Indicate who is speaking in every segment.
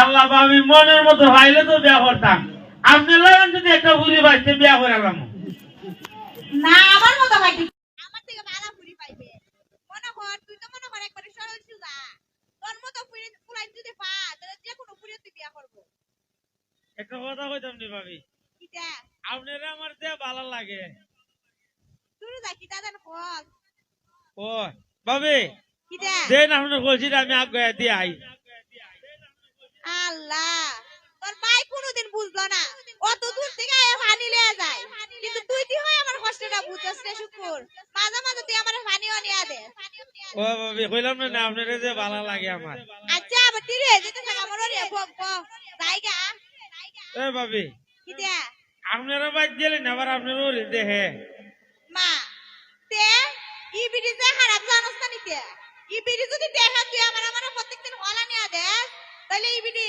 Speaker 1: আল্লাহ আমি মনের মতো ভাইলে তো বিয়া করতাম। আপনি লাগেন যদি একটা বুড়ি বাড়িতে বিয়া করে এলাম
Speaker 2: না আমার মতো ভাইটি
Speaker 3: আমার থেকে ভালো পুরি পাইবে। মনে কর তুই তো মনে কর একবারে সরল সুজা। তোর মতো পুরি পুরাই যদি পা তাহলে যে কোনো পুরি তুই বিয়া করব।
Speaker 1: একটা কথা কইতাম নি ভাবি।
Speaker 3: কিটা?
Speaker 1: আপনারা আমার যে ভালো লাগে।
Speaker 3: তুই যা কিটা দেন কল
Speaker 1: ও ভাবি
Speaker 3: কিটা?
Speaker 1: দেন আপনার কইছি আমি আগে দিয়ে আই।
Speaker 3: আল্লাহ। তোর ভাই কোনোদিন বুঝলো না। অত দূর থেকে পানি লিয়ে যায়। কিন্তু তুই তুই হয় আমার কষ্টটা বুঝছস রে শুকুর? মাঝে মাঝে তুই আমার পানিও নিয়ে দে।
Speaker 1: ও ভাবি কইলাম না আপনারা যে ভালো লাগে আমার।
Speaker 3: আচ্ছা আবার তুই রে যেতে থাকা আমার রে বক বক। জায়গা?
Speaker 1: এ ভাবি
Speaker 3: কিটা
Speaker 1: আপনারা বাইক গেলেন আবার আপনারা ওরে দেখে
Speaker 3: মা তে ই বিড়ি যে খারাপ জানোস না নিতে। ই বিড়ি যদি দেখা তুই আমার আমার প্রত্যেকদিন হলা নিয়ে দে। তাহলে ই বিড়ি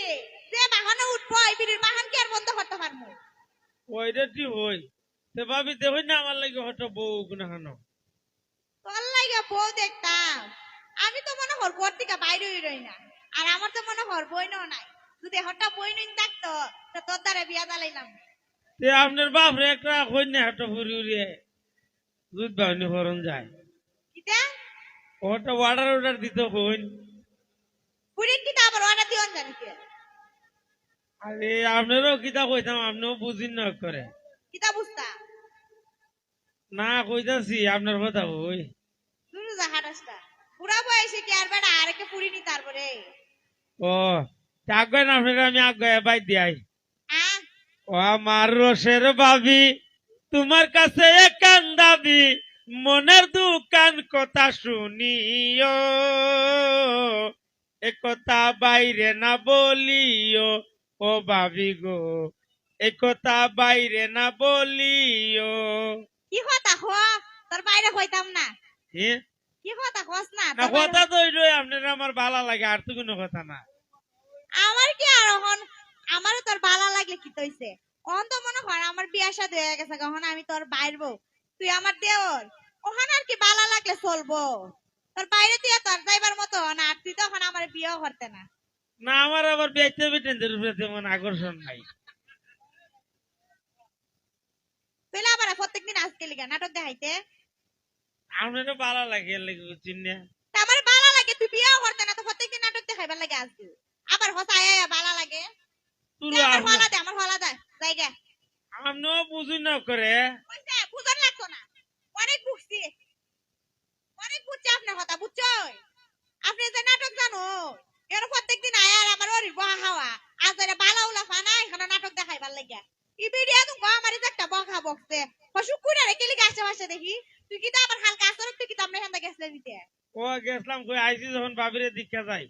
Speaker 3: যে বাহনে উঠবো এই বিড়ির বাহন কি আর বন্ধ করতে পারব?
Speaker 1: ওইটা ঠিক হই। তো ভাবি দেখুন না আমার লাগে হয়তো বউ গুনা খানো
Speaker 3: তোর লাগে বউ দেখতাম। আমি তো মনে হর ঘর থেকে বাইরে রই না। আর আমার তো মনে হর বইনও নাই। যদি হঠাৎ বইন থাকতো তো তোর দ্বারা বিয়া জ্বালাইলাম।
Speaker 1: তে আপনার বাপরে একটা কই না হয়তো ফুরি উড়িয়ে দুধ বাহিনী করন যায়।
Speaker 3: কিটা
Speaker 1: ওটা অর্ডার অর্ডার দিতে হইন।
Speaker 3: পুরিন কিটা আবার অর্ডার দিওন জানিতে
Speaker 1: আরে আপনারও কিতা কইতাম আপনিও বুঝিন না করে।
Speaker 3: কিটা বুঝতা
Speaker 1: না কইতাছি আপনার কথা ওই
Speaker 3: শুরু যা হাটাসটা পুরা বয়সে কি আর বেটা আর কে পুরি নি তারপরে?
Speaker 1: ও আগে না আপনারা আমি আগে বাই দিয়াই। ও আমার রসের ভাবি তোমার কাছে একান দাবি মনের দোকান কথা শুনিও। এ কথা বাইরে না বলিও ও ভাবি গো। এ কথা বাইরে না বলিও।
Speaker 3: কি কথা হ তোর বাইরে হইতাম না। কি কথা কস না?
Speaker 1: না কথা তো ওইটাই আপনার আমার ভালো লাগে আর তো কোনো কথা না।
Speaker 3: আমার কি আর এখন আমারও তোর ভালো লাগলে কি তৈছে? অন তো মনে হয় আমার বিয়া শাদী হয়ে গেছে কখন আমি তোর বাইর বউ। তুই আমার দেওর। ওখানে আর কি ভালো লাগলে চলবো। তোর বাইরে দিয়ে তোর যাইবার মতো না আর তুই তখন আমার বিয়েও করতে না।
Speaker 1: না আমার আবার বেচতে বেটেনদের উপরে তেমন আকর্ষণ নাই।
Speaker 3: তুই আবার প্রত্যেকদিন আজকে লিগা নাটক দেখাইতে?
Speaker 1: আপনারও ভালো লাগে লাগে
Speaker 3: আমার ভালো লাগে তুই বিয়েও করতে না তো প্রত্যেকদিন নাটক দেখাইবার লাগে আজকে। আবার হসা আয়া ভালো লাগে। তুই আমার হলা দে আমার হলা দে জায়গা
Speaker 1: আপনিও বুঝুন না করে
Speaker 3: বুঝছে বুঝন লাগতো না অনেক বুঝছি অনেক বুঝছি আপনার কথা বুঝছ আপনি যে নাটক জানো এর প্রত্যেকদিন আয় আর আমার ওরি বহা হাওয়া। আজ এর বালা উলা ফানা এখানে নাটক দেখাইবার লাগিয়া। ই ভিডিও তুমি আমার একটা বকা বকছে। পশু কুড়া রে কেলি গাছে বাসে দেখি? তুই কি তো আবার হালকা আসর তুই কি তো আমরা হেন্দা গেছলে দিতে?
Speaker 1: ও গেছিলাম কই আইসি যখন বাবিরে দীক্ষা যাই।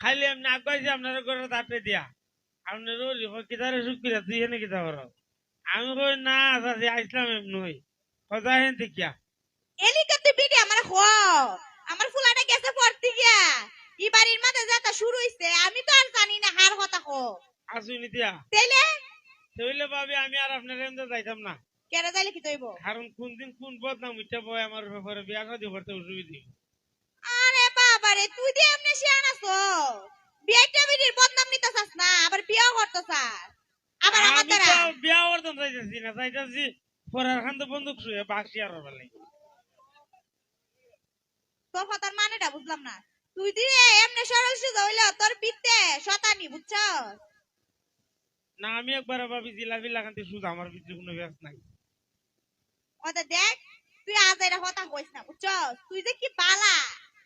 Speaker 1: খাইলে এমনি আগাইছি আপনার ঘরে তাপে দিয়া। আপনার ওই কিতারে সুখ কিরা তুই হেনে কিতা করো? আমি কই না চাচি আইসলাম এমনি হই। কথা হেন দেখিয়া
Speaker 3: এলিকা ভিডিও আমার ফুলাটা গেছে পড়তে গিয়া ই বাড়ির মাঝে যাতা শুরু হইছে আমি তো আর জানি না হার কথা কো
Speaker 1: আসুনি দিয়া।
Speaker 3: তাইলে?
Speaker 1: তাইলে ভাবি আমি আর আপনার এমনি যাইতাম না।
Speaker 3: কেন যাইলে কি তৈব?
Speaker 1: কারণ কোন দিন কোন বদনাম উঠে বয় আমার ব্যাপারে বিয়া শাদি করতে অসুবিধা।
Speaker 3: আরে বাবা রে তুই দিয়ে এমনি শিয়ান আছো। বিয়েটা বিড়ির বদনাম নিতে চাস না আবার বিয়েও করতে চাস আবার আমার দ্বারা?
Speaker 1: বিয়া করতাম চাইতেছি না চাইতেছি পরের খান তো বন্দুক শুয়ে বাকি আর বেলা
Speaker 3: তোর কথার মানেটা বুঝলাম না। তুই দিয়ে এমনি সরল সুজা হইলে তোর বিতে শতানি বুঝছ
Speaker 1: না আমি একবার ভাবি জিলাপি লাগাতে শুধু আমার ভিতরে কোনো ব্যাস নাই।
Speaker 3: ওটা দেখ তুই আজ এটা কথা কইস না বুঝছ তুই যে কি বালা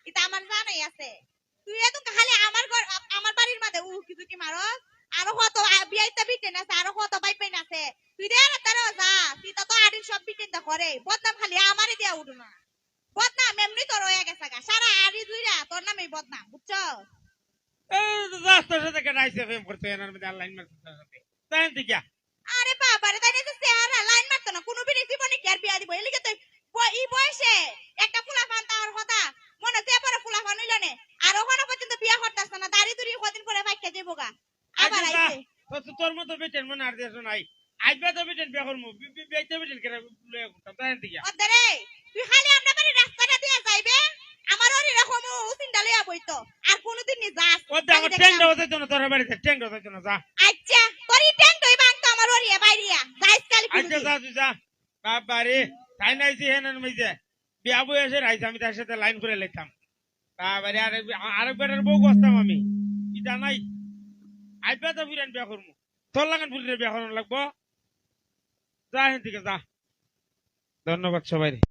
Speaker 3: এটা আমার জানাই আছে। তুই এত খালি আমার ঘর আমার বাড়ির মাঝে উ কিছু কি মারো আরও কত বিয়াইতে বিটেন আছে আরও কত বাই পেন আছে। তুই দে না তারও যা তুই তো আড়ির সব বিটেন করে বদনাম খালি আমারে দিয়া উঠু না। বদনাম এমনি তোর হয়ে গেছে গা। সারা আড়ি দুইরা তোর নামে বদনাম বুঝছ?
Speaker 1: রাস্তার সাথে কেটাইছে প্রেম করতে এনার মধ্যে আর লাইন মারতে সাথে তাই দেখিয়া
Speaker 3: আরে বাবা রে তাই না চেহারা লাইন মারতো না কোনো বিড়ি জীবনে কি আর বিয়া দিব? এলিগে তো ব- এই বয়সে একটা ফুলা ফান তার কথা মনে যে পরে ফুলা ফান হইল নে। আর ওখানে পর্যন্ত বিয়া করতাস না দাড়ি দুড়ি কদিন পরে বাইকে যাব গা। আবার
Speaker 1: আচ্ছা,
Speaker 3: আইছে।
Speaker 1: তো তোর মতো বেটেন মনে আর দেশ নাই। আজবে তো বেটেন বিয়া করমু বেইতে বেটেন কেন লয়ে করতাম? তাই দেখিয়া
Speaker 3: অদরে তুই খালি আমরা বাড়ি রাস্তাটা দিয়ে যাইবে আমার ওরে রকম চিন্তা লইয়া বইতো আর কোনোদিন নি
Speaker 1: আমার ট্রেন হতে তো না তোর বাড়িতে ট্রেন হতে তো না যা।
Speaker 3: আচ্ছা তোর টেন দই বাং তো আমার ওরিয়া বাইরিয়া। যাইস কালি
Speaker 1: আচ্ছা যা তুই যা। বাবা রে তাই নাইছি হেন মেজে বিয়া বই এসে রাইছে আমি তার সাথে লাইন করে লেখতাম রে আরেক আরেক বেটার বউ বসতাম আমি। ইটা নাই? আইবা তো বুড়ান বিয়া করব তোর লাগান বুড়ির বিয়া করানো লাগবো? যা হেন থেকে যা। ধন্যবাদ সবাই